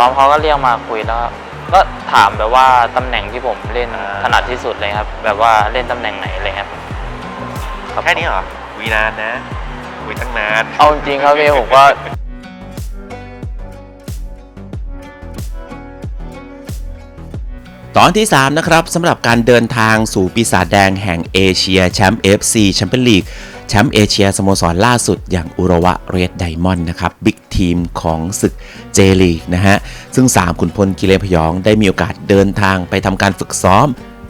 หลังซ้อมเขาก็เรียกมาคุยแล้วก็ถามแบบว่าตำแหน่งที่ผมเล่นอ่าถนัดที่สุดเลยครับ แบบว่าเล่นตำแหน่งไหนอะไรครับรับแค่นี้เหรอคุยนานนะคุยตั้งนานเอาจริงๆครับพี่ผมก็ตอนที่ 3 นะครับสำหรับการเดินทางสู่ปีศาจแดงแห่งเอเชียแชมป์ FC แชมเปี้ยนลีก แชมป์เอเชียสโมสรล่าสุดอย่างอุระวะเรดไดมอนด์นะครับบิ๊กทีมของศึกเจลีกนะฮะ ซึ่ง 3 ขุนพลกิเลนพยองได้มีโอกาสเดินทางไปทำการฝึกซ้อม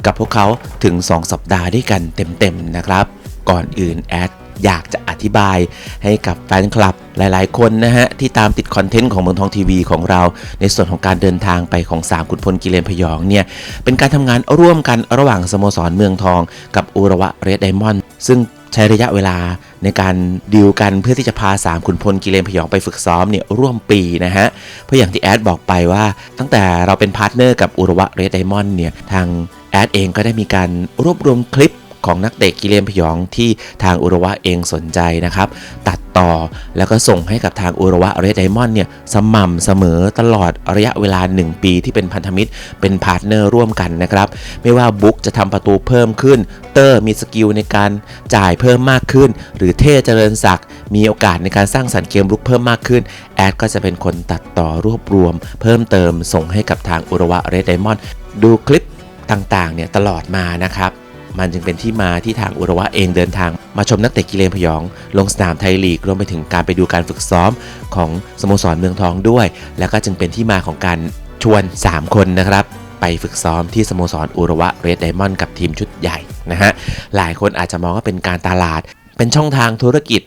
กับพวกเขาถึง 2 สัปดาห์ด้วยกันเต็มๆนะครับ ก่อนอื่นแอดอยากจะอธิบายให้กับแฟนคลับหลายๆ คนนะฮะ ที่ตามติดคอนเทนต์ของเมืองทองทีวีของเรา ในส่วนของการเดินทางไปของ3ขุนพลกิเลนพยองเนี่ย เป็นการทำงานร่วมกันระหว่างสโมสรเมืองทองกับอุระวะเรดไดมอนด์ซึ่ง ใช้ระยะเวลาในการดีลกันเพื่อที่จะพา 3 ขุนพลกิเลนพยองไปฝึกซ้อมเนี่ยร่วมปีนะฮะ เพราะอย่างที่แอดบอกไปว่า ตั้งแต่เราเป็นพาร์ทเนอร์กับอุระวะเรดไดมอนด์เนี่ย ทางแอดเองก็ได้มีการรวบรวมคลิป ของนักเตะกิเลนพยองที่ทางอุระวะเองสนใจนะครับ ตัดต่อแล้วก็ส่งให้กับทางอุระวะเรดไดมอนด์เนี่ยสม่ำเสมอตลอดระยะเวลา 1 ปีที่เป็นพันธมิตรเป็นพาร์ทเนอร์ร่วมกันนะครับ ไม่ว่าบุ๊กจะทำประตูเพิ่มขึ้น เตอร์มีสกิลในการจ่ายเพิ่มมากขึ้น หรือเท่เจริญศักดิ์มีโอกาสในการสร้างสรรค์เกมลุกเพิ่มมากขึ้น แอดก็จะเป็นคนตัดต่อรวบรวม เพิ่มเติมส่งให้กับทางอุระวะเรดไดมอนด์ดูคลิปต่างๆเนี่ยตลอดมานะครับ มันจึงเป็นที่มาที่ทางอุระวะเองเดินทาง มาชมนักเตะกิเลนพยอง ลงสนามไทยลีกรวมไปถึงการไปดูการฝึกซ้อมของสโมสรเมืองทองด้วย แล้วก็จึงเป็นที่มาของการชวน 3 คนนะครับ ไปฝึกซ้อมที่สโมสรอุระวะเรดไดมอนด์กับทีมชุดใหญ่นะฮะหลายคนอาจจะมองว่าเป็นการตลาด เป็นช่องทางธุรกิจ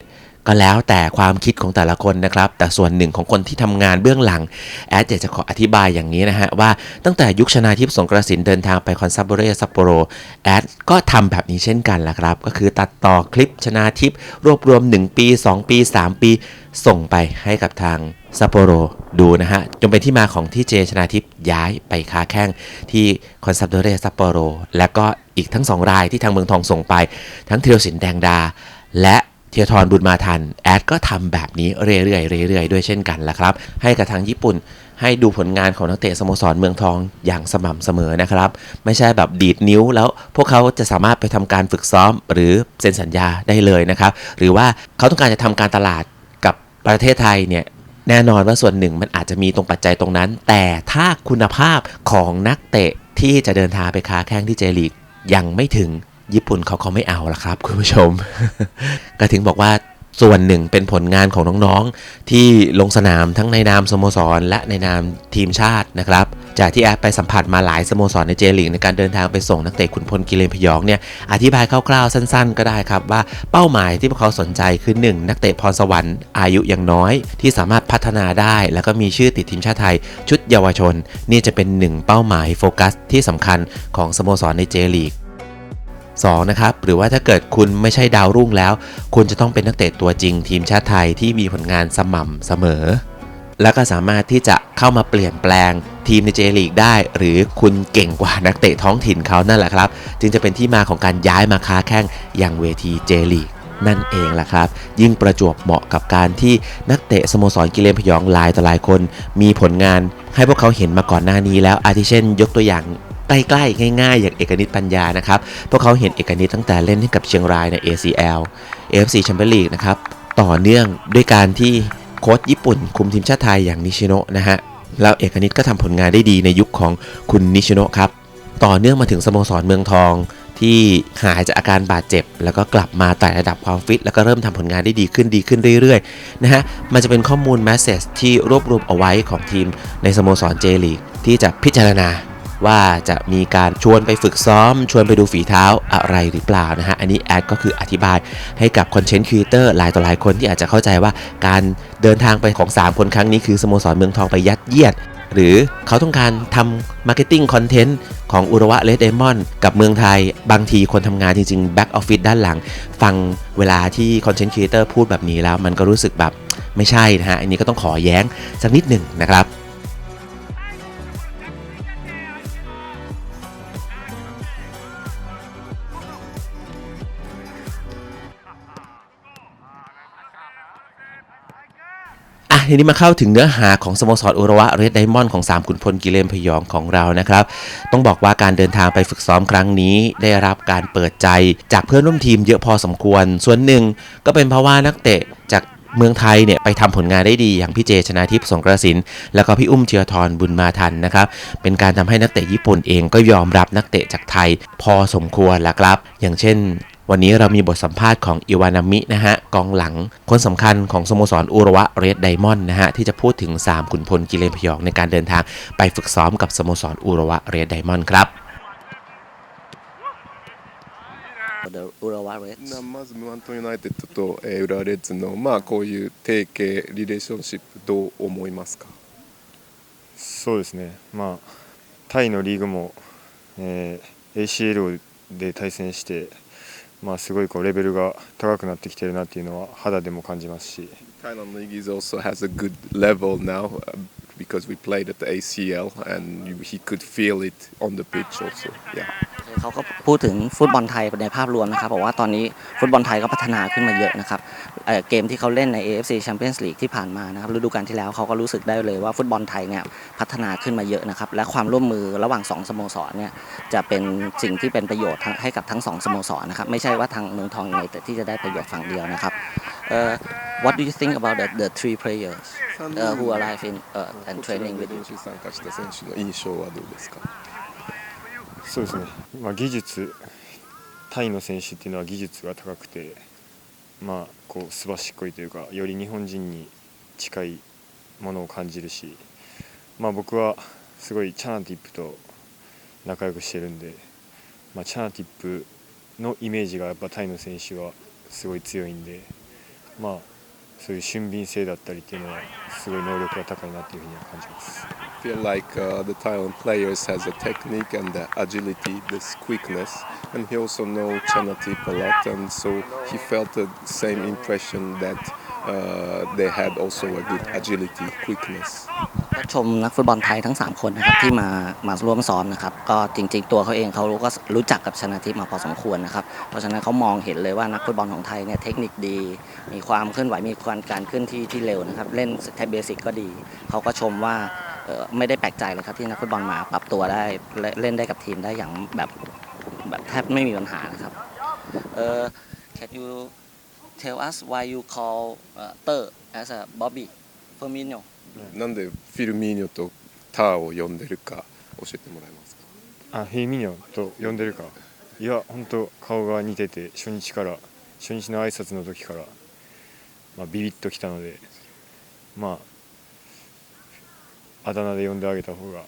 ก็แล้วแต่ความคิดของแต่ละคนนะครับ แต่ส่วนหนึ่งของคนที่ทำงานเบื้องหลัง แอดอยากจะขออธิบายอย่างนี้นะฮะ ว่าตั้งแต่ยุคชนาทิพย์สงกระสินเดินทางไปคอนซาบเรซัปโปโรแอดก็ทำแบบนี้เช่นกันแหละครับ ก็คือตัดต่อคลิปชนาทิพย์รวบรวม 1 ปี 2 ปี 3 ปี ส่งไปให้กับทางซัปโปโรดูนะฮะจนเป็นที่มาของที่เจชนาทิพย์ย้ายไปค้าแข้งที่คอนซาบเรซัปโปโรและก็อีกทั้ง2รายที่ทางเมืองทองส่งไป ทั้งเทียวสินแดงดา และ เทียทรบุญมาทันแอดก็ทำแบบนี้เรื่อยๆเรื่อยๆด้วยเช่นกันละครับ ให้กับทางญี่ปุ่นให้ดูผลงานของนักเตะสโมสรเมืองทองอย่างสม่ำเสมอนะครับ ไม่ใช่แบบดีดนิ้วแล้วพวกเขาจะสามารถไปทำการฝึกซ้อมหรือเซ็นสัญญาได้เลยนะครับ หรือว่าเขาต้องการจะทำการตลาดกับประเทศไทยเนี่ยแน่นอนว่าส่วนหนึ่งมันอาจจะมีตรงปัจจัยตรงนั้น แต่ถ้าคุณภาพของนักเตะที่จะเดินทางไปค้าแข้งที่เจลีกยังไม่ถึง ญี่ปุ่นเขาเขาไม่เอาละครับ คุณผู้ชม ก็ถึงบอกว่าส่วนหนึ่งเป็นผลงานของน้องๆ ที่ลงสนามทั้งในนามสโมสร และในนามทีมชาตินะครับ จากที่แอดไปสัมผัสมาหลายสโมสรในเจลีกในการเดินทางไปส่งนักเตะขุนพลกิเลนพยองเนี่ยอธิบายคร่าวๆสั้นๆ ก็ได้ครับว่าเป้าหมายที่พวกเขาสนใจคือ 1 นักเตะพรสวรรค์อายุยังน้อย ที่สามารถพัฒนาได้ แล้วก็มีชื่อติดทีมชาติไทย ชุดเยาวชน นี่จะเป็นหนึ่งเป้าหมายโฟกัสที่สำคัญของสโมสรในเจลีก 2นะครับหรือว่าถ้าเกิดคุณไม่ใช่ดาวรุ่งแล้ว คุณจะต้องเป็นนักเตะตัวจริง ทีมชาติไทยที่มีผลงานสม่ำเสมอ แล้วก็สามารถที่จะเข้ามาเปลี่ยนแปลงทีมในเจลีกได้ หรือคุณเก่งกว่านักเตะท้องถิ่นเขานั่นแหละครับ จึงจะเป็นที่มาของการย้ายมาค้าแข้งอย่างเวทีเจลีกนั่นเองล่ะครับ ยิ่งประจวบเหมาะกับการที่นักเตะสโมสรกิเลนพยองหลายต่อหลายคน มีผลงานให้พวกเขาเห็นมาก่อนหน้านี้แล้วอาทิเช่น ยกตัวอย่าง กล้ๆ ง่ายๆ อย่างเอกนิตปัญญานะครับ พวกเขาเห็นเอกนิตตั้งแต่เล่นให้กับเชียงรายใน ACL AFC Champions League นะครับ ต่อเนื่องด้วยการที่โค้ชญี่ปุ่น คุมทีมชาติไทยอย่างนิชิโนะนะฮะ แล้วเอกนิตก็ทำผลงานได้ดีในยุคของคุณนิชิโนะครับ ต่อเนื่องมาถึงสโมสรเมืองทองที่หายจากอาการบาดเจ็บ แล้วก็กลับมาไต่ระดับความฟิต แล้วก็เริ่มทำผลงานได้ดีขึ้นดีขึ้นเรื่อยๆนะฮะมันจะเป็นข้อมูลแมสเซจที่รวบรวมเอาไว้ของทีมในสโมสรเจลีกที่จะพิจารณา ว่าจะมีการชวนไปฝึกซ้อม ชวนไปดูฝีเท้าอะไรหรือเปล่านะฮะ อันนี้แอดก็คืออธิบายให้กับคอนเทนต์ครีเอเตอร์หลายต่อหลายคนที่อาจจะเข้าใจว่าการเดินทางไปของ 3 คนครั้งนี้คือสโมสรเมืองทองไปยัดเยียดหรือเขาต้องการทำมาร์เก็ตติ้งคอนเทนต์ของอุระวะเลดเดมอนกับเมืองไทย บางทีคนทำงานจริงๆแบ็กออฟฟิศด้านหลัง ฟังเวลาที่คอนเทนต์ครีเอเตอร์พูดแบบนี้แล้ว มันก็รู้สึกแบบไม่ใช่นะฮะ อันนี้ก็ต้องขอแย้งสักนิดหนึ่งนะครับ ทีนี้มาเข้าถึงเนื้อหาของสโมสรอุระวะเรดไดมอนด์ของ 3 ขุนพลกิเลนพยองของเรานะครับ ต้องบอกว่าการเดินทางไปฝึกซ้อมครั้งนี้ ได้รับการเปิดใจจากเพื่อนร่วมทีมเยอะพอสมควร ส่วนหนึ่งก็เป็นเพราะว่านักเตะจากเมืองไทยเนี่ยไปทำผลงานได้ดีอย่างพี่เจชนาทิพย์สงกระสิน แล้วก็พี่อุ้มเทียทรบุญมาทันนะครับ เป็นการทำให้นักเตะญี่ปุ่นเองก็ยอมรับนักเตะจากไทยพอสมควรแล้วครับ อย่างเช่น วันนี้เรามีบทสัมภาษณ์ของอิวานามินะฮะกองหลังคนสำคัญของสโมสรอุระวะเรดไดมอนด์นะฮะที่จะพูดถึง 3 ขุนพลกิเลนพยองในการเดินทางไปฝึกซ้อมกับสโมสรอุระวะเรดไดมอนด์ครับ the Urawa Reds. なまずムアントンユナイテッドと、えー、浦和レッズの、まあ、こういう提携リレーションシップどう思いますかそうですね、まあ、タイのリーグも、えー ACL で対戦して、 まあ、すごいこうレベルが高くなってきてるなっていうのは肌でも感じますし、Thailand League is also has a good level now because we played at the ACL and you, he could feel it on the pitch also yeah เขาก็พูดถึงฟุตบอลไทยในภาพรวมนะครับบอกว่าตอนนี้ฟุตบอลไทยก็พัฒนาขึ้นมาเยอะนะครับเอ่อเกมที่เขาเล่นใน AFC Champions League ที่ผ่านมานะครับฤดูกาลที่แล้วเขาก็รู้สึกได้เลยว่าฟุตบอลไทยเนี่ยพัฒนาขึ้นมาเยอะนะครับและความร่วมมือระหว่าง 2 สโมสรเนี่ยจะเป็นสิ่งที่เป็นประโยชน์ทั้งให้กับทั้ง 2 สโมสรนะครับไม่ใช่ว่าทางเมืองทองยูไนเต็ดที่จะได้ประโยชน์ฝั่งเดียวนะครับเอ่อ What do you think about the, the three players uh, who arrive in uh, and こちら training に with you? 練習参加した選手の印象はどうですか そうですね、まあ、技術、タイの選手っていうのは技術が高くて、まあ、こうすばしっこいというか、より日本人に近いものを感じるし、まあ、僕はすごいチャナティップと仲良くしてるんで、まあ、チャナティップのイメージがやっぱタイの選手はすごい強いんで、まあ、そういう俊敏性だったりっていうのはすごい能力が高いなっていうふうには感じます。Feel like uh, the Thailand players has a technique and the agility, this quickness, and he also know Chanatip a lot, and so he felt the same impression that uh, they had also a good agility, quickness. ชมนักฟุตบอลไทยทั้ง 3 คนนะครับที่มามาร่วมซ้อมนะครับก็จริง ๆ ตัวเขาเองเขารู้ก็รู้จักกับชนะทิพย์มาพอสมควรนะครับเพราะฉะนั้นเขามองเห็นเลยว่านักฟุตบอลของไทยเนี่ยเทคนิคดี มีความเคลื่อนไหวมีความการเคลื่อนที่ที่เร็วนะครับเล่นแทบเบสิกก็ดีเขาก็ชมว่า ไม่ได้แปลกใจเลยครับที่นักฟุตบอลมาปรับตัวได้และเล่นได้กับทีมได้อย่างแบบแบบแทบไม่มีปัญหานะครับเออ can you tell us why you call uh, Ter as a Bobby Firmino なんでフィルミーニョとターを呼んでるか教えてもらえますかあフェイミニョと呼んでるかいや本当顔が似てて初日から初日の挨拶の時から、まあ、ビビッときたのでまあ あだ名で呼んであげた方が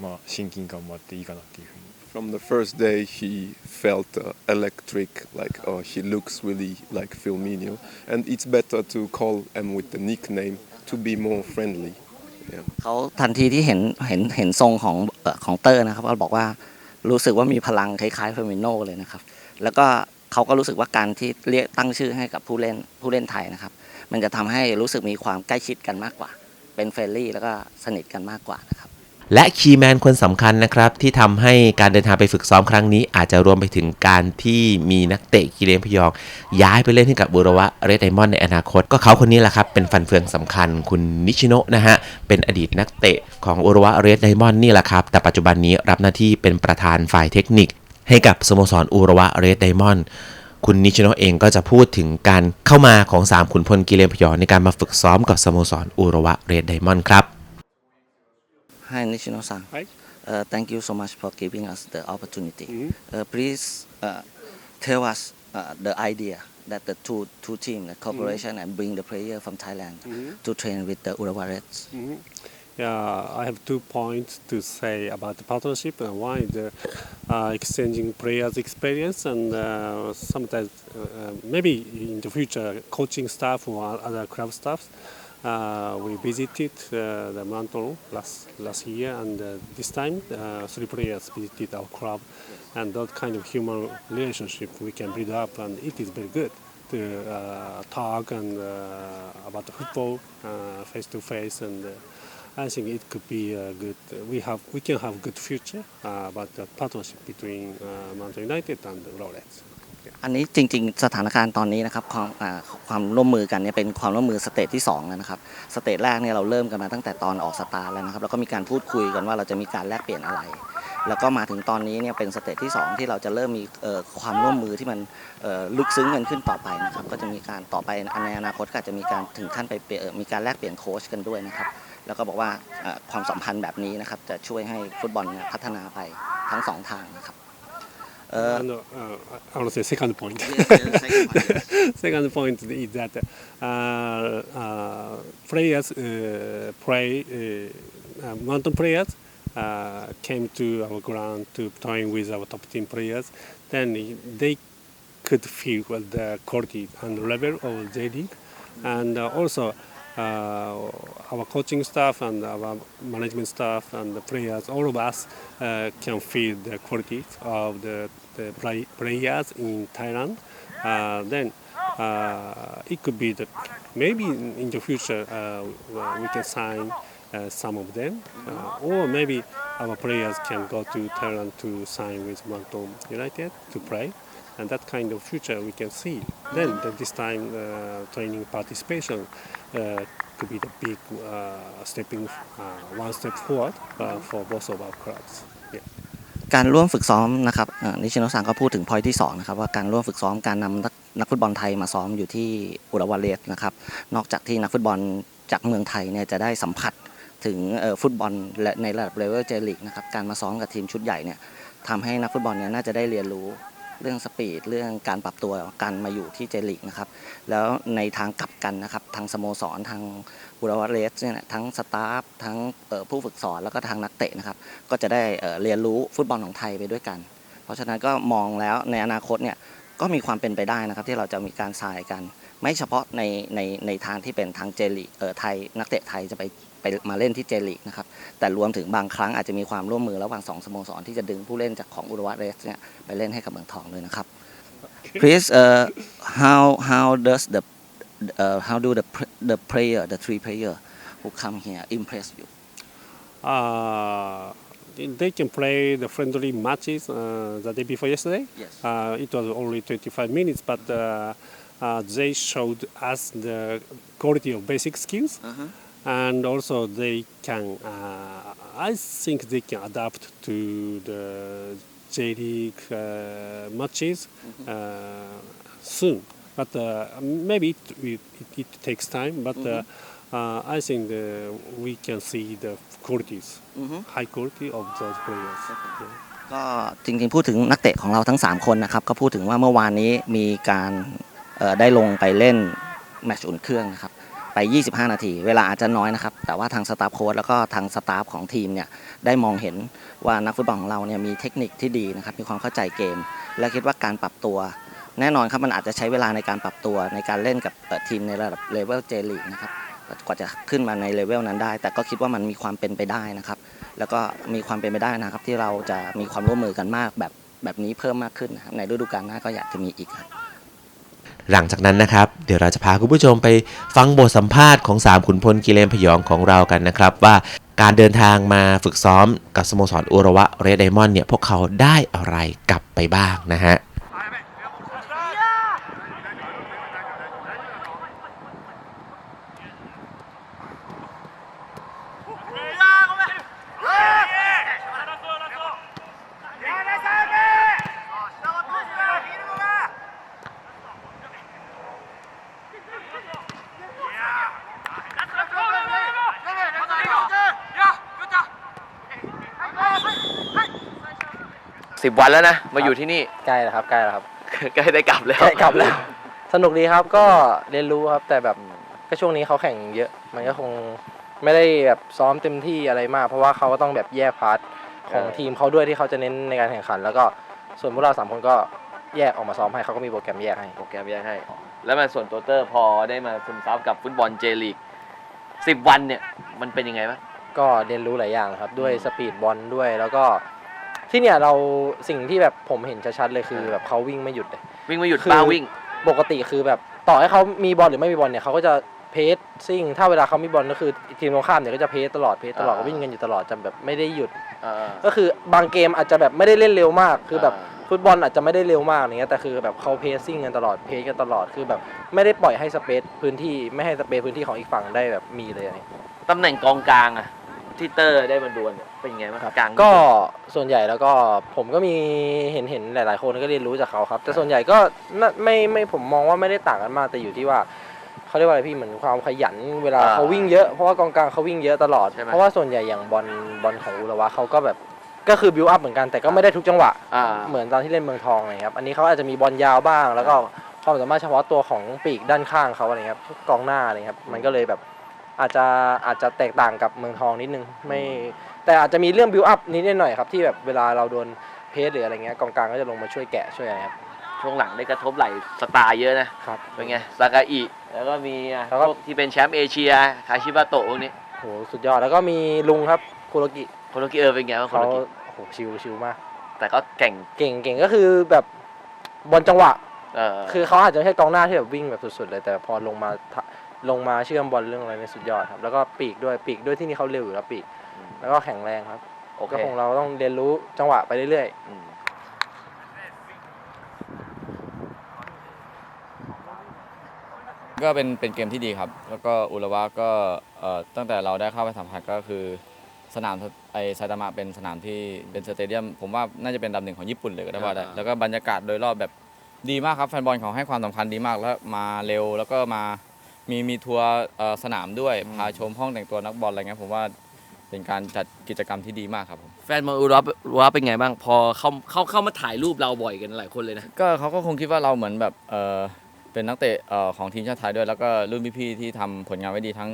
まあ親近感もあっていいかなっていうふうに From the first day, he felt uh, electric, like uh, he looks really like Firmino, and it's better to call him with the nickname to be more friendly. Yeah. เขาทันทีที่เห็นเห็นเห็นทรงของเอ่อของเตอร์นะครับก็บอกว่ารู้สึกว่ามีพลังคล้ายๆเฟอร์มิโนเลยนะครับ แล้วก็เขาก็รู้สึกว่าการที่เรียกตั้งชื่อให้กับผู้เล่นผู้เล่นไทยนะครับ มันจะทำให้รู้สึกมีความใกล้ชิดกันมากกว่า เป็นเฟรนลี่แล้วก็สนิทกันมากกว่านะครับ และคีย์แมนคนสำคัญนะครับ ที่ทำให้การเดินทางไปฝึกซ้อมครั้งนี้ อาจจะรวมไปถึงการที่มีนักเตะกิเลนพยอง ย้ายไปเล่นให้กับบุรวะเรดไดมอนด์ในอนาคต ก็เขาคนนี้แหละครับ เป็นฟันเฟืองสำคัญคุณนิชิโนะนะฮะ เป็นอดีตนักเตะของอุรวะเรดไดมอนด์นี่แหละครับ แต่ปัจจุบันนี้รับหน้าที่เป็นประธานฝ่ายเทคนิค ให้กับสโมสรอุรวะเรดไดมอนด์ คุณนิชิโนะเองก็จะพูดถึงการเข้ามาของสามขุนพลกิเลนพยองในการมาฝึกซ้อมกับสโมสรอุรวะเรดไดมอนด์ครับ Hi Nishino-san. Hi. Uh, thank you so much for giving us the opportunity. Mhm. Uh, please uh, tell us uh, the idea that the two two team the cooperation and bring the player from Thailand Mhm. to train with the Urawa Reds. Mhm. Yeah, I have two points to say about the partnership. And one is the, uh, exchanging players' experience, and uh, sometimes uh, uh, maybe in the future, coaching staff or other club staff. Uh, we visited uh, the Manton last last year, and uh, this time uh, three players visited our club, and that kind of human relationship we can build up, and it is very good to uh, talk and uh, about the football uh, face to face and. I think it could be a good. we have we can have good future uh, about the partnership between uh, Manchester United and Rolex. อันนี้จริง ๆ สถานการณ์ตอนนี้นะครับความอ่าความร่วมมือกันเนี่ยเป็นความร่วมมือสเตจที่2แล้วนะครับสเตจแรกเนี่ยเราเริ่มกันมาตั้งแต่ตอนออกสตาร์ทแล้วนะครับแล้วก็มีการพูดคุยกันว่าเราจะมีการแลกเปลี่ยนอะไร แล้วก็มาถึงตอนนี้เนี่ยเป็นสเตจที่ 2 ที่เราจะเริ่มมีเอ่อความร่วมมือที่มันเอ่อลึกซึ้งกันขึ้นต่อไปนะครับก็จะมีการต่อไปในอนาคตก็อาจจะมีการถึงขั้นไปเปลี่ยนเอ่อมีการแลกเปลี่ยนโค้ชกันด้วยนะครับ แล้วก็บอกว่าเอ่อความสัมพันธ์แบบนี้นะครับจะช่วยให้ฟุตบอลเนี่ยพัฒนาไปทั้งสองทางนะครับเอ่อ And, uh, I want to say second point. Yes, yes, second point, yes. second point is that uh, uh, players uh, play uh, uh, mountain players uh, came to our ground to train with our top team players. Then they could feel the quality and level of J League, and uh, also. Uh, our coaching staff and our management staff and the players, all of us uh, can feel the quality of the, the play, players in Thailand. Uh, then uh, it could be that maybe in, the future uh, we can sign uh, some of them, or maybe our players can go to Thailand to sign with Mountain United to play, and that kind of future we can see. Then that this time uh, training participation uh, could be the big uh, stepping uh, one step forward uh, for both of our clubs. Yeah. การร่วมฝึกซ้อมนะครับนิชิโนซังก็พูดถึงพอยที่2นะครับว่าการร่วมฝึกซ้อมการนำนักนักฟุตบอลไทยมาซ้อมอยู่ที่อุรวาเลสนะครับนอกจากที่นักฟุตบอลจากเมืองไทยเนี่ยจะได้สัมผัสถึงฟุตบอลและในระดับเลเวลเจลิกนะครับการมาซ้อมกับทีมชุดใหญ่เนี่ยทำให้นักฟุตบอลเนี่ยน่าจะได้เรียนรู้ เรื่องสปีดเรื่องการปรับตัวการมาอยู่ที่เจลิกนะครับแล้วในทางกลับกันนะครับทางสโมสรทางบุรวาเลสเนี่ยทั้งสตาฟทั้งผู้ฝึกสอนแล้วก็ทางนักเตะนะครับก็จะได้เอ่อเรียนรู้ฟุตบอลของไทยไปด้วยกัน เพราะฉะนั้นก็มองแล้วในอนาคตเนี่ยก็มีความเป็นไปได้นะครับที่เราจะมีการทรายกัน ไม่เฉพาะในในในทางที่เป็นทางเจลีกเออไทยนักเตะไทยจะไปไปมาเล่นที่เจลีกนะครับแต่รวมถึงบางครั้งอาจจะมีความร่วมมือระหว่างสองสโมสรที่จะดึงผู้เล่นจากของอุรวัตเรสเนี่ยไปเล่นให้กับเมืองทองด้วยนะครับ Please uh, how how does the uh, how do the pr- the player the three player who come here impress you Uh, they can play the friendly matches uh, the day before yesterday. Yes. Uh, it was only 25 minutes, but uh, uh, they showed us the quality of basic skills, Uh-huh. and also they can. Uh, I think they can adapt to the J League uh, matches uh, soon. But uh, maybe it, it, it takes time. But uh, uh, I think the, we can see the qualities, Mhm. high quality of those players. Yeah. ก็จริงๆพูดถึงนักเตะของเราทั้ง 3 คนนะครับก็พูดถึงว่าเมื่อวานนี้มีการเอ่อ ได้ลงไปเล่นแมตช์อุ่นเครื่องนะครับไป 25 นาที เวลาอาจจะน้อยนะครับ แต่ว่าทางสตาฟโค้ชแล้วก็ทางสตาฟของทีมเนี่ยได้มองเห็นว่านักฟุตบอลของเราเนี่ยมีเทคนิคที่ดีนะครับ มีความเข้าใจเกม และคิดว่าการปรับตัว แน่นอนครับมันอาจจะใช้เวลาในการปรับตัวในการเล่นกับทีมในระดับเลเวลเจลีนะครับกว่าจะขึ้นมาในเลเวลนั้นได้ แต่ก็คิดว่ามันมีความเป็นไปได้นะครับ แล้วก็มีความเป็นไปได้นะครับที่เราจะมีความร่วมมือกันมากแบบแบบนี้เพิ่มมากขึ้นนะครับในฤดูกาลหน้าก็อยากจะมีอีกครับ หลังจากนั้นนะครับ เดี๋ยวเราจะพาคุณผู้ชมไปฟังบทสัมภาษณ์ของ 3 ขุนพลกิเลนพยองของเรากันนะครับ ว่าการเดินทางมาฝึกซ้อมกับสโมสรอุระวะเรดไดมอนด์เนี่ยพวกเขาได้อะไรกลับไปบ้างนะฮะ วันแล้วนะ มาอยู่ที่นี่ ใกล้แล้วครับใกล้แล้วครับใกล้ได้กลับแล้ว ใกล้กลับแล้ว สนุกดีครับก็เรียนรู้ครับแต่แบบก็ช่วงนี้เขาแข่งเยอะ มันก็คงไม่ได้แบบซ้อมเต็มที่อะไรมาก เพราะว่าเขาก็ต้องแบบแยกพาร์ทของเออทีมเขาด้วยที่เขาจะเน้นในการแข่งขัน แล้วก็ส่วนพวกเราสามคนก็แยกออกมาซ้อมให้เขาก็มีโปรแกรมแยกให้โปรแกรมแยกให้ แล้วมันส่วนตัวเตอร์พอได้มาซึมซับกับฟุตบอลเจลีกสิบวันเนี่ยมันเป็นยังไงบ้างก็เรียนรู้หลายอย่างครับด้วยสปีดบอลด้วยแล้วก็ ที่เนี่ยเราสิ่งที่แบบผมเห็นชัดๆเลยคือเออแบบเขาวิ่งไม่หยุดเลย วิ่งไม่หยุดคือ ป้าวิ่ง ปกติคือแบบต่อให้เขามีบอลหรือไม่มีบอลเนี่ยเขาก็จะเพสซิ่ง ถ้าเวลาเขามีบอลก็คือทีมตรงข้ามเนี่ยก็จะเพสตลอดเพสตลอดอ่า ก็วิ่งกันอยู่ตลอดจะแบบไม่ได้หยุดอ่าก็คือบางเกมอาจจะแบบไม่ได้เล่นเร็วมาก คือแบบอ่า ฟุตบอลอาจจะไม่ได้เร็วมากอย่างเงี้ยแต่คือแบบเขาเพสซิ่งกันตลอดเพสกันตลอดคือแบบไม่ได้ปล่อยให้สเปซพื้นที่ไม่ให้สเปซพื้นที่ของอีกฝั่งได้แบบมีเลยอะไรเงี้ยตำแหน่งกองกลางอะ ที่เตอร์ได้มาดวลเนี่ยเป็นไงบ้างกลางก็ส่วนใหญ่แล้วก็ผมก็มีเห็นเห็นหลาย ๆ คนก็เรียนรู้จากเขาครับ แต่ส่วนใหญ่ก็น่าไม่ไม่ผมมองว่าไม่ได้ต่างกันมากแต่อยู่ที่ว่าเขาเรียกว่าอะไรพี่เหมือนความขยันเวลาเขาวิ่งเยอะเพราะว่ากองกลางเขาวิ่งเยอะตลอด เพราะว่าส่วนใหญ่อย่างบอลบอลของอุระวะเขาก็แบบก็คือบิวอัพเหมือนกันแต่ก็ไม่ได้ทุกจังหวะ อ่าเหมือนตอนที่เล่นเมืองทองอะไรครับ อันนี้เขาอาจจะมีบอลยาวบ้าง แล้วก็ความสามารถเฉพาะตัวของปีกด้านข้างเขาอะไรครับ กองหน้าอะไรครับ มันก็เลยแบบ อาจจะอาจจะแตกต่างกับเมืองทองนิดนึงไม่แต่อาจจะมีเรื่องบิวอัพนิดหน่อยครับที่แบบเวลาเราโดนเพสหรืออะไรเงี้ยกองกลางก็จะลงมาช่วยแกะช่วยอะไรครับช่วงหลังได้กระทบไหลสตาร์เยอะนะครับ เป็นไงซากาอิแล้วก็มีอะแล้วก็ พวกที่เป็นแชมป์เอเชียคาชิบะโตะพวกนี้โหสุดยอดแล้วก็มีลุงครับคุโรกิโคโนกิเออเป็นไงบ้างโคเขาโนกิโอ้โหชิวชิวมาก แต่ก็เก่งเก่งเก่งก็คือแบบบอลจังหวะ เออคือเขาอาจจะไม่ใช่กองหน้าที่แบบวิ่งแบบสุดๆเลยแต่พอลงมาทะ ลงมาเชื่อมบอลเรื่องอะไรเนี่ยสุดยอดครับ แล้วก็ปีกด้วยปีกด้วยที่นี่เขาเร็วอยู่แล้วปีก แล้วก็แข็งแรงครับโอเคก็คงเราต้องเรียนรู้จังหวะไปเรื่อยอืมก็เป็นเป็นเกมที่ดีครับ แล้วก็อุระวะก็เอ่อตั้งแต่เราได้เข้าไปสัมผัสก็คือสนามไอไซตามะเป็นสนามที่เป็นสเตเดียม ผมว่าน่าจะเป็นอันดับหนึ่งของญี่ปุ่นเลยก็ได้ว่าได้แล้วก็บรรยากาศโดยรอบแบบดีมากครับแฟนบอลเขาให้ความสำคัญดีมากแล้วมาเร็วแล้วก็มา มีมีทัวร์เอ่อสนามด้วยพาชมห้องแต่งตัวนักบอลอะไรเงี้ยผมว่าเป็นการจัดกิจกรรมที่ดีมากครับผมแฟนบอลอุระวะเป็นไงบ้างพอเข้าเข้าเข้ามาถ่ายรูปเราบ่อยกันหลายคนเลยนะก็เขาก็คงคิดว่าเราเหมือนแบบเออเป็นนักเตะเอ่อของทีมชาติไทยด้วย แล้วก็รุ่นพี่ๆที่ทำผลงานไว้ดีทั้ง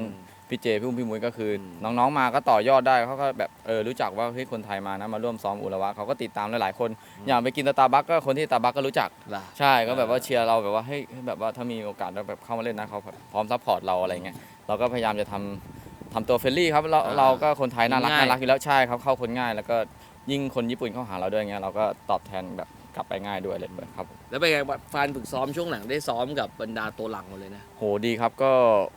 พี่เจพี่อุ้มพี่มุ้ยก็คืออน้องๆมาก็ต่อยอดได้เขาก็แบบเออรู้จักว่าเฮ้ยคนไทยมานะมาร่วมซ้อมอุระวะเขาก็ติดตามหลายๆคน อย่างไปกินตาบักก็คนที่ตาบักก็รู้จัก ล่ะ ใช่ก็แบบว่าเชียร์เราแบบว่าเฮ้ยแบบว่าถ้ามีโอกาสเราแบบเข้ามาเล่นนะเขาพร้อมซัพพอร์ตเราอะไรเงี้ยเราก็พยายามจะทำทำตัวเฟรนลี่ครับเราอ่าเราก็คนไทยน่ารักง่าย น่ารักอยู่แล้วใช่ครับเข้าคนง่าย แล้วก็ยิ่งคนญี่ปุ่นเข้าหาเราด้วยเงี้ยเราก็ตอบแทนแบบ กลับไปง่ายด้วยเลยครับแล้วเป็นไงแฟนฝึกซ้อมช่วงหลังได้ซ้อมกับบรรดาตัวหลังหมดเลยนะ โหดีครับก็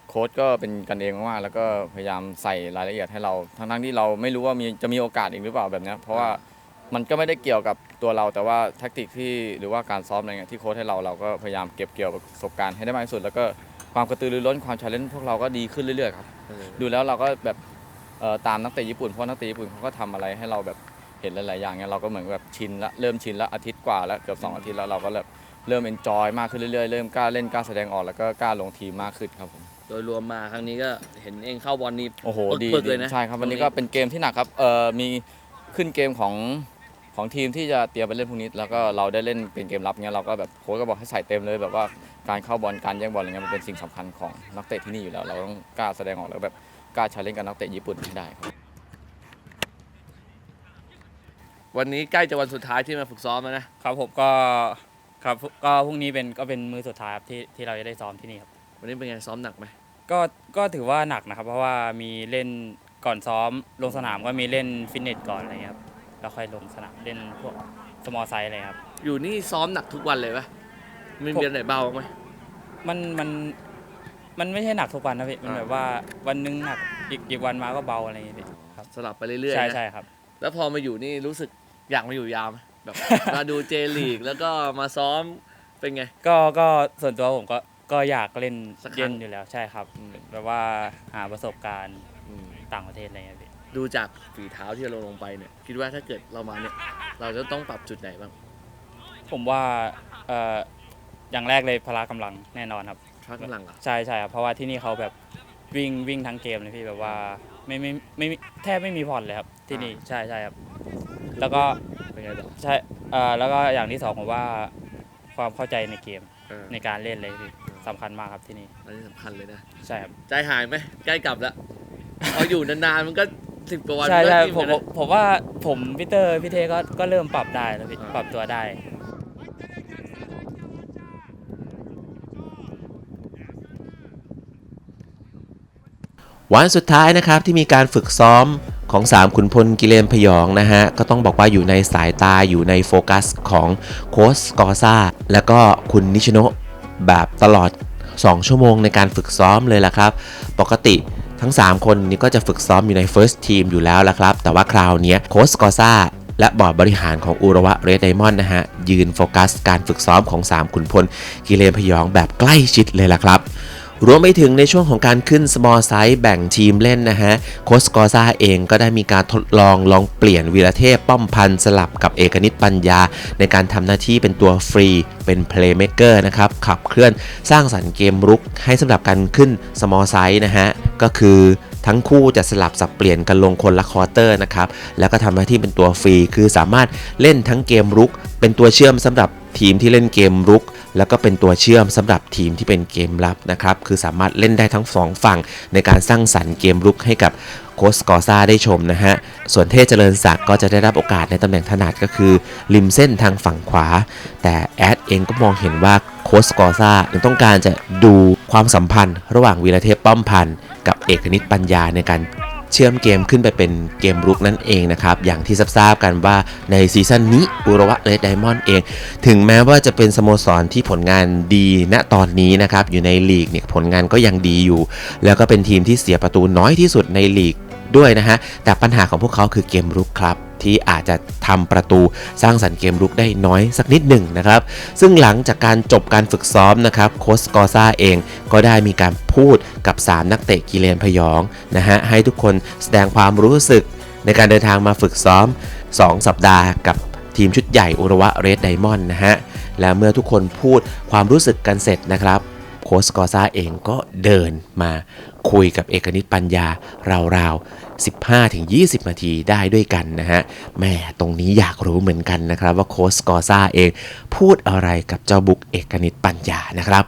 โค้ชก็เป็นกันเองมากๆแล้วก็พยายามใส่รายละเอียดให้เราทั้งๆที่เราไม่รู้ว่ามีจะมีโอกาสอีกหรือเปล่าแบบเนี้ยเพราะว่ามันก็ไม่ได้เกี่ยวกับตัวเราแต่ว่าแท็กติกที่หรือว่าการซ้อมอะไรเงี้ยที่โค้ชให้เราเราก็พยายามเก็บเกี่ยวประสบการณ์ให้ได้มากที่สุด แล้วก็ความกระตือรือร้นความชาเลนจ์พวกเราก็ดีขึ้นเรื่อยๆครับ ดูแล้วเราก็แบบเอ่อตามนักเตะญี่ปุ่นเพราะนักเตะญี่ปุ่นเขาก็ทำอะไรให้เราแบบ เห็นหลายๆอย่างเงี้ยเราก็เหมือนแบบชินละเริ่มชินละอาทิตย์กว่าแล้วเกือบสองอาทิตย์แล้วเราก็แบบเริ่มเอนจอยมากขึ้นเรื่อยๆ เริ่มกล้าเล่นกล้าแสดงออกแล้วก็กล้าลงทีมมากขึ้นครับผมโดยรวมมาครั้งนี้ก็เห็นเองเข้าบอลนี้โอ้โหปึกดีปึกเลยนะใช่ครับวันนี้ตรงนี้ก็เป็นเกมที่หนักครับเอ่อมีขึ้นเกมของของทีมที่จะเตรียมไปเล่นพรุ่งนี้แล้วก็เราได้เล่นเป็นเกมรับเงี้ยเราก็แบบโค้ชก็บอกให้ใส่เต็มเลยแบบว่าการเข้าบอลการแย่งบอลอะไรเงี้ยมันเป็นสิ่งสำคัญของนักเตะที่นี่อยู่แล้ว เราต้องกล้าแสดงออกแล้วแบบกล้าชาเลนจ์กับนักเตะญี่ปุ่นให้ได้ครับ วันนี้ใกล้จะวันสุดท้ายที่มาฝึกซ้อมแล้วนะครับผมก็ครับก็พรุ่งนี้เป็นก็เป็นมือสุดท้ายครับที่ที่เราจะได้ซ้อมที่นี่ครับวันนี้เป็นไงซ้อมหนักไหมก็ก็ถือว่าหนักนะครับ เพราะว่ามีเล่นก่อนซ้อมลงสนามก็มีเล่นฟิตเนสก่อนอะไรเงี้ยครับแล้วค่อยลงสนามเล่นพวกสมอลไซส์อะไรครับอยู่นี่ซ้อมหนักทุกวันเลยปะไมีเรียนไหนเบาบ้างไหมมันมันมันไม่ใช่หนักทุกวันนะพี่มันอ่าแบบว่าวันหนึงหนักอีกอีกวันมาก็เบาอะไรอย่างเงี้ยพี่ครับสลับไปเรื่อยๆใช่นะใช่ครับ แล้วพอมาอยู่นี่รู้สึก อยากมาอยู่ยาวไหมแบบ มาดูเจลีกแล้วก็มาซ้อมเป็นไง ก็ก็ส่วนตัวผมก็ก็อยากเล่นสักครั้เล่งนอยู่แล้วใช่ครับอืมแบบว่าหาประสบการณ์อืมต่างประเทศอะไรเงี้ยพี่ดูจากฝีเท้าที่เราลงไปเนี่ยคิดว่าถ้าเกิดเรามาเนี่ย เราจะต้องปรับจุดไหนบ้าง ผมว่าเอ่ออย่างแรกเลยพละกำลังแน่นอนครับชักกำลังเหรอ ใช่ใช่ครับเพราะว่าที่นี่เขาแบบวิ่งวิ่งทั้งเกมเลยพี่แบบว่าไม่ไม่ไม่ไม่แทบไม่มีผ่อนเลยครับที่นี่ใช่ใช่ครับ แล้วก็เป็นไงต่อใช่เอ่อแล้วก็อย่างที่สองผมว่าความเข้าใจในเกมเออในการเล่นเลยพี่สำคัญมากครับที่นี่อันนี้สำคัญเลยนะ ใช่ครับ ใจหายไหมใกล้กลับแล้ว พออยู่นานๆมันก็สิบกว่าวันใช่มันก็ใช่อิ่ผมเหอนกันผมนะ ผมว่าผมพี่เตอร์พี่เทก็ก็เริ่มปรับได้แล้วพี่อ่า ปรับตัวได้ วันสุดท้ายนะครับที่มีการฝึกซ้อม ของ 3 ขุนพลกิเลนพยองนะฮะ ก็ต้องบอกว่าอยู่ในสายตาอยู่ในโฟกัสของโค้ชกอซ่า และก็คุณนิชโนแบบตลอด 2 ชั่วโมงในการฝึกซ้อมเลยล่ะครับ ปกติทั้ง 3 คนนี้ก็จะฝึกซ้อมอยู่ใน First Team อยู่แล้วละครับ แต่ว่าคราวนี้โค้ชกอซ่าและบอร์ดบริหารของอุระวะเรดไดมอนด์นะฮะ ยืนโฟกัสการฝึกซ้อมของ 3 ขุนพลกิเลนพยองแบบใกล้ชิดเลยล่ะครับ รวมไปถึงในช่วงของการขึ้น small size แบ่งทีมเล่นนะฮะ โคสกอซ่าเองก็ได้มีการทดลองลองเปลี่ยนวีรเทพป้อมพันธ์สลับกับเอกนิตปัญญา ในการทำหน้าที่เป็นตัวฟรีเป็น playmaker นะครับ ขับเคลื่อนสร้างสรรค์เกมรุกให้สำหรับการขึ้น small size นะฮะ ก็คือทั้งคู่จะสลับสับเปลี่ยนกันลงคนละคอเตอร์นะครับ แล้วก็ทำหน้าที่เป็นตัวฟรี คือสามารถเล่นทั้งเกมรุก เป็นตัวเชื่อมสำหรับทีมที่เล่นเกมรุก แล้วก็เป็นตัวเชื่อมสำหรับทีมที่เป็นเกมรับนะครับ คือสามารถเล่นได้ทั้งสองฝั่งในการสร้างสรรค์เกมรุกให้กับโคสกอซ่าได้ชมนะฮะ ส่วนเทพเจริญศักดิ์ก็จะได้รับโอกาสในตำแหน่งถนัดก็คือ ริมเส้นทางฝั่งขวา แต่แอดเองก็มองเห็นว่าโคสกอซ่ายังต้องการจะดูความสัมพันธ์ ระหว่างวีรเทพป้อมพันธ์กับเอกนิตปัญญาในการ เชื่อมเกมขึ้นไปเป็นเกมรุกนั่นเองนะครับ อย่างที่ทราบกันว่าในซีซั่นนี้อุระวะเลดไดมอนด์เอง ถึงแม้ว่าจะเป็นสโมสรที่ผลงานดีณตอนนี้นะครับ อยู่ในลีกเนี่ยผลงานก็ยังดีอยู่ แล้วก็เป็นทีมที่เสียประตูน้อยที่สุดในลีกด้วยนะฮะแต่ปัญหาของพวกเขาคือเกมรุกครับ ที่อาจจะทำประตูสร้างสรรค์เกมรุกได้น้อยสักนิดหนึ่งนะครับ ซึ่งหลังจากการจบการฝึกซ้อมนะครับโคสกอซ่าเองก็ได้มีการพูดกับ 3 นักเตะกิเลนพยองนะฮะให้ทุกคนแสดงความรู้สึกในการเดินทางมาฝึกซ้อม 2 สัปดาห์กับทีมชุดใหญ่อุระวะเรดไดมอนด์นะฮะแล้วเมื่อทุกคนพูดความรู้สึกกันเสร็จนะครับโค้ชกอซ่าเองก็เดินมาคุยกับเอกนิตปัญญาราวๆ 15-20 นาทีได้ด้วยกันนะฮะแม่ตรงนี้อยากรู้เหมือนกันนะครับ ว่าโค้ชกอซ่าเอง พูดอะไรกับเจ้าบุกเอกนิตปัญญานะครับ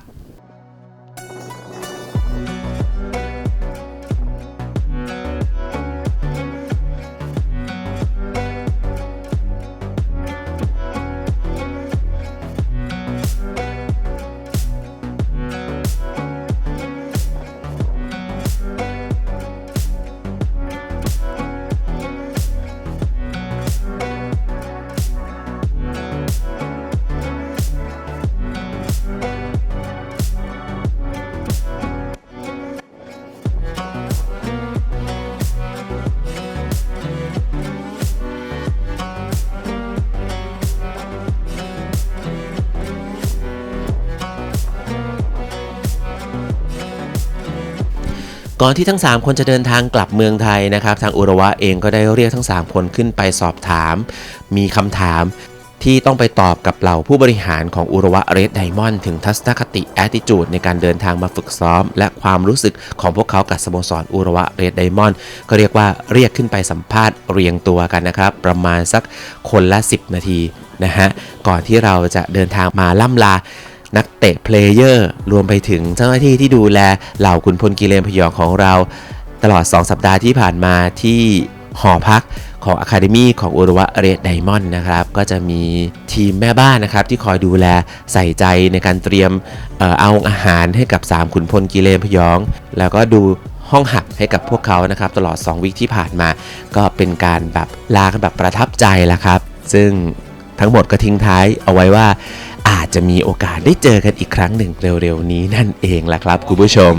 ก่อนที่ทั้ง 3 คนจะเดินทางกลับเมืองไทยนะครับ ทางอุระวะเองก็ได้เรียกทั้ง 3 คนขึ้นไปสอบถาม มีคำถามที่ต้องไปตอบกับเหล่าผู้บริหารของอุระวะเรดไดมอนด์ถึงทัศนคติแอติจูดในการเดินทางมาฝึกซ้อม และความรู้สึกของพวกเขากับสโมสรอุระวะเรดไดมอนด์ก็เรียกว่าเรียกขึ้นไปสัมภาษณ์เรียงตัวกันนะครับ ประมาณสักคนละ 10 นาทีนะฮะก่อนที่เราจะเดินทางมาล่ำลา นักเตะเพลเยอร์รวมไปถึงเจ้าหน้าที่ที่ดูแลเหล่าขุนพลกิเลนพยองของเรา ตลอด 2 สัปดาห์ที่ผ่านมาที่หอพักของอะคาเดมีของอุรวะเรดไดมอนด์นะครับ ก็จะมีทีมแม่บ้านนะครับ ที่คอยดูแลใส่ใจในการเตรียมเอาอาหารให้กับ 3 ขุนพลกิเลนพยอง แล้วก็ดูห้องหับให้กับพวกเขานะครับ ตลอด 2 วิคที่ผ่านมา ก็เป็นการแบบลากันแบบประทับใจละครับ ซึ่งทั้งหมดก็ทิ้งท้ายเอาไว้ว่า จะมีโอกาสได้เจอกันอีกครั้งหนึ่งเร็วๆนี้นั่นเองล่ะครับคุณผู้ชม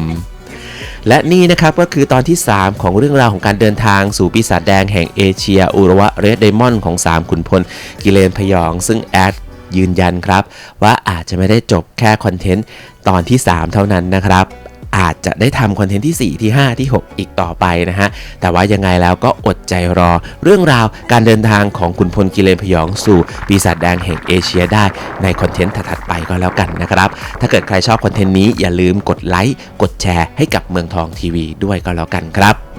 และนี่นะครับก็คือตอนที่ 3 ของเรื่องราวของการเดินทางสู่ปีศาจแดงแห่งเอเชียอุระวะเรดไดมอนด์ของ 3 ขุนพล กิเลนพยอง ซึ่งแอดยืนยันครับ ว่าอาจจะไม่ได้จบแค่คอนเทนต์ตอนที่ 3 เท่านั้นนะครับ อาจจะได้ทำคอนเทนต์ที่ 4 ที่ 5 ที่ 6 อีกต่อไปนะฮะ แต่ว่ายังไงแล้วก็อดใจรอเรื่องราวการเดินทางของขุนพลกิเลนพยองสู่ปีศาจแดงแห่งเอเชียได้ในคอนเทนต์ถัดๆไปก็แล้วกันนะครับ ถ้าเกิดใครชอบคอนเทนต์นี้อย่าลืมกดไลค์กดแชร์ให้กับเมืองทองทีวีด้วยก็แล้วกันครับ